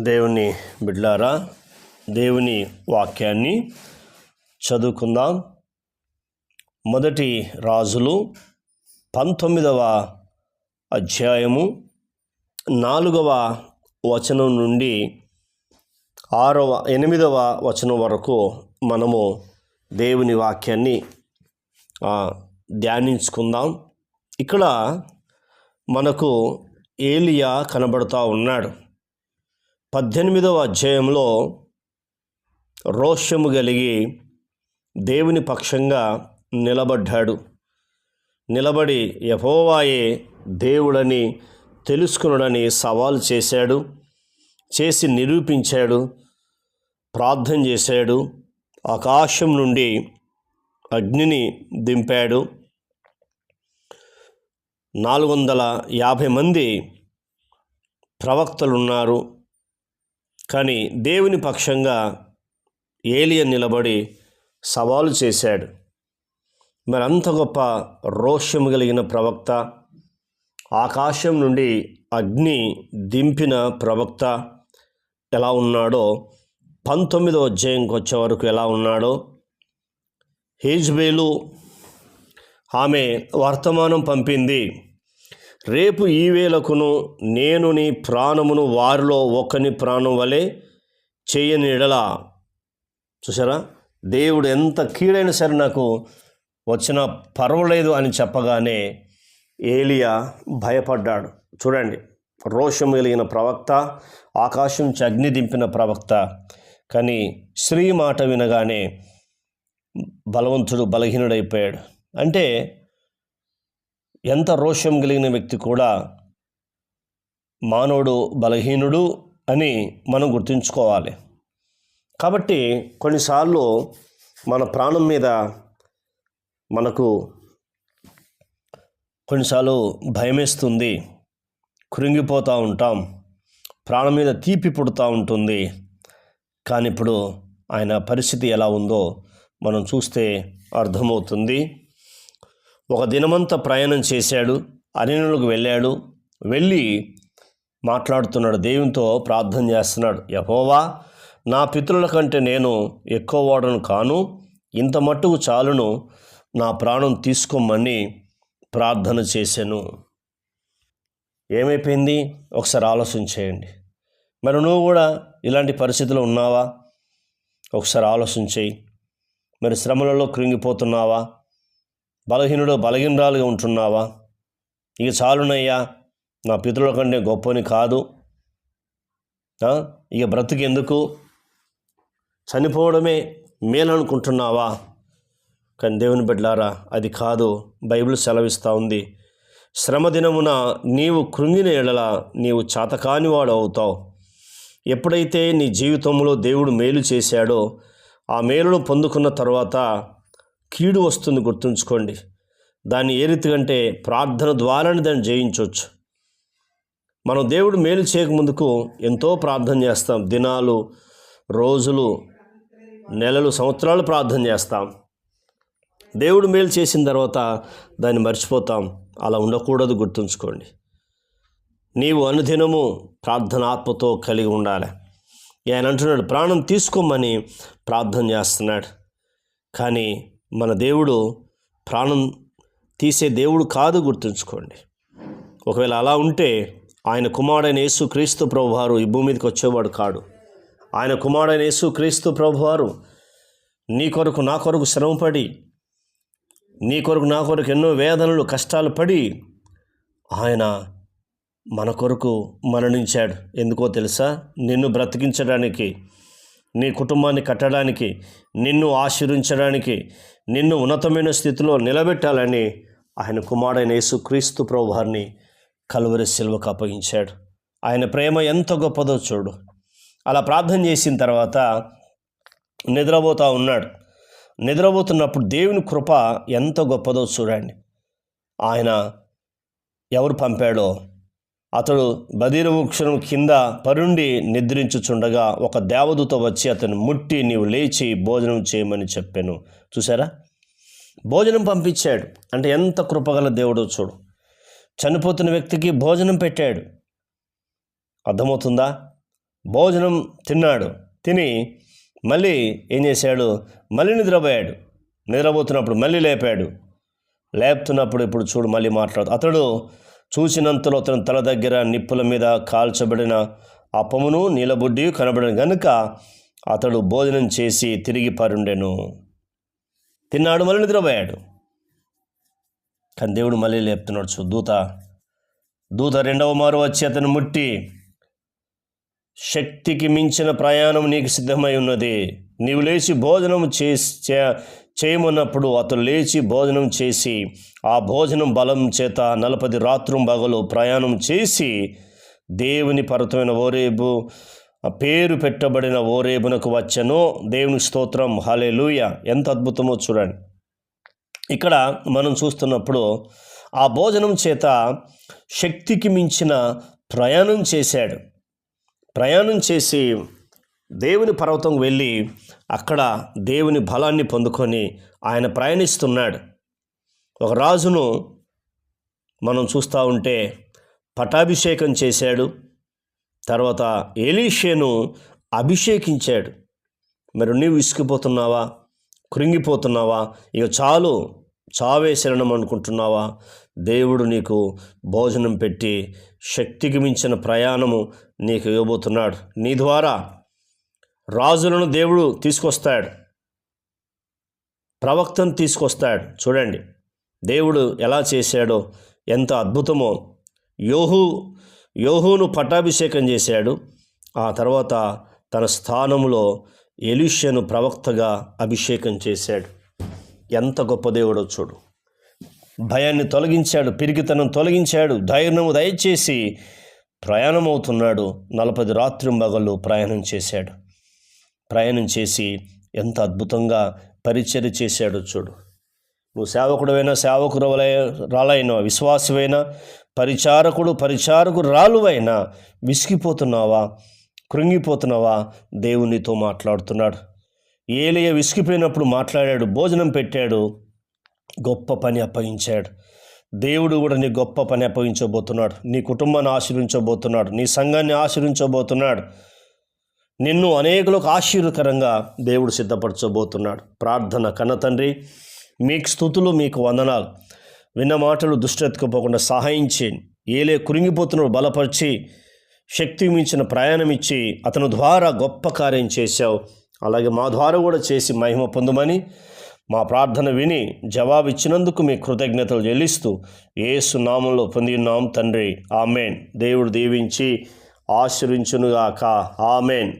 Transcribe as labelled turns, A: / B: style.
A: దేవుని బిడ్లారా దేవుని వాక్యాన్ని చదువుకుందాం. మొదటి రాజులు పంతొమ్మిదవ అధ్యాయము నాలుగవ వచనం నుండి ఆరవ ఎనిమిదవ వచనం వరకు మనము దేవుని వాక్యాన్ని ధ్యానించుకుందాం. ఇక్కడ మనకు ఏలియా కనబడుతూ ఉన్నాడు. పద్దెనిమిదవ అధ్యాయంలో రోషము కలిగి దేవుని పక్షంగా నిలబడ్డాడు. నిలబడి యహోవాయే దేవుడని తెలుసుకున్నాడని సవాల్ చేశాడు చేసి నిరూపించాడు ప్రార్థన చేశాడు ఆకాశం నుండి అగ్నిని దింపాడు. నాలుగు వందల యాభై మంది ప్రవక్తలు ఉన్నారు కానీ దేవుని పక్షంగా ఏలియన్ నిలబడి సవాలు చేశాడు. మరి అంత గొప్ప రోషం కలిగిన ప్రవక్త ఆకాశం నుండి అగ్ని దింపిన ప్రవక్త ఎలా ఉన్నాడో పంతొమ్మిదో అధ్యాయంకి వచ్చే వరకు ఎలా ఉన్నాడో హేజ్బేలు ఆమె వర్తమానం పంపింది. రేపు ఈ వేళకును నేను నీ ప్రాణమును వారిలో ఒకని ప్రాణం వలె చేయని ఎడలా. చూసారా దేవుడు ఎంత కీడైనా సరే నాకు వచ్చిన పర్వాలేదు అని చెప్పగానే ఏలియా భయపడ్డాడు. చూడండి రోషం కలిగిన ప్రవక్త ఆకాశం చగ్ని దింపిన ప్రవక్త కానీ స్త్రీ మాట వినగానే బలవంతుడు బలహీనుడైపోయాడు. అంటే ఎంత రోషం కలిగిన వ్యక్తి కూడా మానవుడు బలహీనుడు అని మనం గుర్తుంచుకోవాలి. కాబట్టి కొన్నిసార్లు మన ప్రాణం మీద మనకు కొన్నిసార్లు భయమేస్తుంది. కృంగిపోతూ ఉంటాం. ప్రాణం మీద తీపి పుడుతూ ఉంటుంది. కానీ ఇప్పుడు ఆయన పరిస్థితి ఎలా ఉందో మనం చూస్తే అర్థమవుతుంది. ఒక దినమంతా ప్రయాణం చేశాడు అరణ్యులకు వెళ్ళాడు వెళ్ళి మాట్లాడుతున్నాడు దేవునితో ప్రార్థన చేస్తున్నాడు. యహోవా నా పితరుల కంటే నేను ఎక్కువ వాడను కాను ఇంత మట్టుకు చాలును నా ప్రాణం తీసుకోమని ప్రార్థన చేశాను. ఏమైపోయింది? ఒకసారి ఆలోచన చేయండి. మరి నువ్వు కూడా ఇలాంటి పరిస్థితిలో ఉన్నావా? ఒకసారి ఆలోచన చేయి. మరి శ్రమలలో కృంగిపోతున్నావా? బలహీనుడు బలహీనరాలుగా ఉంటున్నావా? ఇక చాలునయ్యా నా పితృల కంటే గొప్పని కాదు. ఇక బ్రతికెందుకు? చనిపోవడమే మేలనుకుంటున్నావా? కానీ దేవుని బిడ్డలారా అది కాదు. బైబిల్ సెలవిస్తూ ఉంది. శ్రమ దినమున నీవు కృంగిన ఎడల నీవు చాతకానివాడు అవుతావు. ఎప్పుడైతే నీ జీవితంలో దేవుడు మేలు చేశాడో ఆ మేలును పొందుకున్న తర్వాత కీడు వస్తుంది గుర్తుంచుకోండి. దాన్ని ఏ రీతికంటే ప్రార్థన ద్వారానే దాన్ని జయించవచ్చు. మనం దేవుడు మేలు చేయకముందుకు ఎంతో ప్రార్థన చేస్తాం. దినాలు రోజులు నెలలు సంవత్సరాలు ప్రార్థన చేస్తాం. దేవుడు మేలు చేసిన తర్వాత దాన్ని మర్చిపోతాం. అలా ఉండకూడదు గుర్తుంచుకోండి. నీవు అనుదినము ప్రార్థనాత్మతో కలిగి ఉండాలి. ఆయన అంటున్నాడు ప్రాణం తీసుకోమని ప్రార్థన చేస్తున్నాడు. కానీ మన దేవుడు ప్రాణం తీసే దేవుడు కాదు గుర్తుంచుకోండి. ఒకవేళ అలా ఉంటే ఆయన కుమారుడైన యేసు క్రీస్తు ప్రభువారు ఈ భూమి మీదకి వచ్చేవాడు కాడు. ఆయన కుమారుడైన యేసు క్రీస్తు ప్రభువారు నీ కొరకు నా కొరకు శ్రమపడి నీ కొరకు నా కొరకు ఎన్నో వేదనలు కష్టాలు పడి ఆయన మన కొరకు మరణించాడు. ఎందుకో తెలుసా? నిన్ను బ్రతికించడానికి నీ కుటుంబాన్ని కట్టడానికి నిన్ను ఆశీర్వించడానికి నిన్ను ఉన్నతమైన స్థితిలో నిలబెట్టాలని ఆయన కుమారుడైన యేసు క్రీస్తు ప్రభువారిని కలువరి శిల్వకు అప్పగించాడు. ఆయన ప్రేమ ఎంత గొప్పదో చూడు. అలా ప్రార్థన చేసిన తర్వాత నిద్రపోతూ ఉన్నాడు. నిద్రపోతున్నప్పుడు దేవుని కృప ఎంత గొప్పదో చూడండి. ఆయన ఎవరు పంపాడో అతడు బదిర వృక్షం కింద పరుండి నిద్రించుచుండగా ఒక దేవదూత వచ్చి అతను ముట్టి నీవు లేచి భోజనం చేయమని చెప్పాను. చూసారా భోజనం పంపించాడు. అంటే ఎంత కృపగల దేవుడో చూడు. చనిపోతున్న వ్యక్తికి భోజనం పెట్టాడు. అర్థమవుతుందా? భోజనం తిన్నాడు. తిని మళ్ళీ ఏం చేశాడు? మళ్ళీ నిద్రపోయాడు. నిద్రపోతున్నప్పుడు మళ్ళీ లేపాడు. లేపుతున్నప్పుడు ఇప్పుడు చూడు మళ్ళీ మాట్లాడు. అతడు చూసినంతలో అతని తల దగ్గర నిప్పుల మీద కాల్చబడిన అప్పమును నీలబుడ్డి కనబడిన గనుక అతడు భోజనం చేసి తిరిగి పరుండెను. తిన్నాడు మళ్ళీ నిద్రపోయాడు. కానీ దేవుడు మళ్ళీ లేపుతున్నాడు చూ దూత. దూత రెండవ మారు వచ్చి అతను ముట్టి శక్తికి మించిన ప్రయాణం నీకు సిద్ధమై ఉన్నది. నీవు లేచి భోజనం చేసి చే- చేయమన్నప్పుడు అతడు లేచి భోజనం చేసి ఆ భోజనం బలం చేత నలపది రాత్రం బగలు ప్రయాణం చేసి దేవుని పరతమైన ఓరేబు పేరు పెట్టబడిన ఓరేబునకు వచ్చను. దేవుని స్తోత్రం. హలెలూయ ఎంత అద్భుతమో చూడండి. ఇక్కడ మనం చూస్తున్నప్పుడు ఆ భోజనం చేత శక్తికి మించిన ప్రయాణం చేశాడు. ప్రయాణం చేసి దేవుని పర్వతం వెళ్ళి అక్కడ దేవుని బలాన్ని పొందుకొని ఆయన ప్రయాణిస్తున్నాడు. ఒక రాజును మనం చూస్తూ ఉంటే పటాభిషేకం చేశాడు. తర్వాత ఎలీషేను అభిషేకించాడు. మరి నీవు ఇసుకుపోతున్నావా? కృంగిపోతున్నావా? ఇక చాలు చావే శరణం అనుకుంటున్నావా? దేవుడు నీకు భోజనం పెట్టి శక్తికి మించిన ప్రయాణము నీకు ఇవ్వబోతున్నాడు. నీ ద్వారా రాజులను దేవుడు తీసుకొస్తాడు. ప్రవక్తను తీసుకొస్తాడు. చూడండి. దేవుడు ఎలా చేశాడో ఎంత అద్భుతమో. యోహు యోహును పట్టాభిషేకం చేశాడు. ఆ తర్వాత తన స్థానంలో ఎలిషను ప్రవక్తగా అభిషేకం చేశాడు. ఎంత గొప్ప దేవుడో చూడు. భయాన్ని తొలగించాడు పిరికితనం తొలగించాడు ధైర్యము దయచేసి ప్రయాణం అవుతున్నాడు నలపది రాత్రింబగళ్ళు ప్రయాణం చేశాడు. ప్రయాణం చేసి ఎంత అద్భుతంగా పరిచర్య చేశాడో చూడు. నువ్వు సేవకుడైనా సేవకుడు రాలైనా విశ్వాసమైనా పరిచారకుడు పరిచారకు రాలువైనా విసిగిపోతున్నావా? కృంగిపోతున్నావా? దేవునితో మాట్లాడుతున్నాడు. ఏలియ విసిగిపోయినప్పుడు మాట్లాడాడు భోజనం పెట్టాడు గొప్ప పని అప్పగించాడు. దేవుడు కూడా నీ గొప్ప పని అప్పగించబోతున్నాడు. నీ కుటుంబాన్ని ఆశ్రయించబోతున్నాడు నీ సంఘాన్ని ఆశ్రయించబోతున్నాడు నిన్ను అనేకులకు ఆశీర్వకరంగా దేవుడు సిద్ధపరచబోతున్నాడు. ప్రార్థన కన్న తండ్రి మీకు స్థుతులు మీకు వందనాలు. విన్న మాటలు దుష్టెత్తుకుపోకుండా సహాయం చేయండి. ఏలే కురింగిపోతున్నాడు బలపరిచి శక్తి మించిన ప్రయాణం ఇచ్చి అతని ద్వారా గొప్ప కార్యం చేశావు. అలాగే మా ద్వారా కూడా చేసి మహిమ పొందమని మా ప్రార్థన విని జవాబు ఇచ్చినందుకు మీ కృతజ్ఞతలు చెల్లిస్తూ ఏసు నామంలో పొందినాం తండ్రి. ఆమెన్. దేవుడు దీవించి ఆశ్రయించునుగాక ఆమెన్.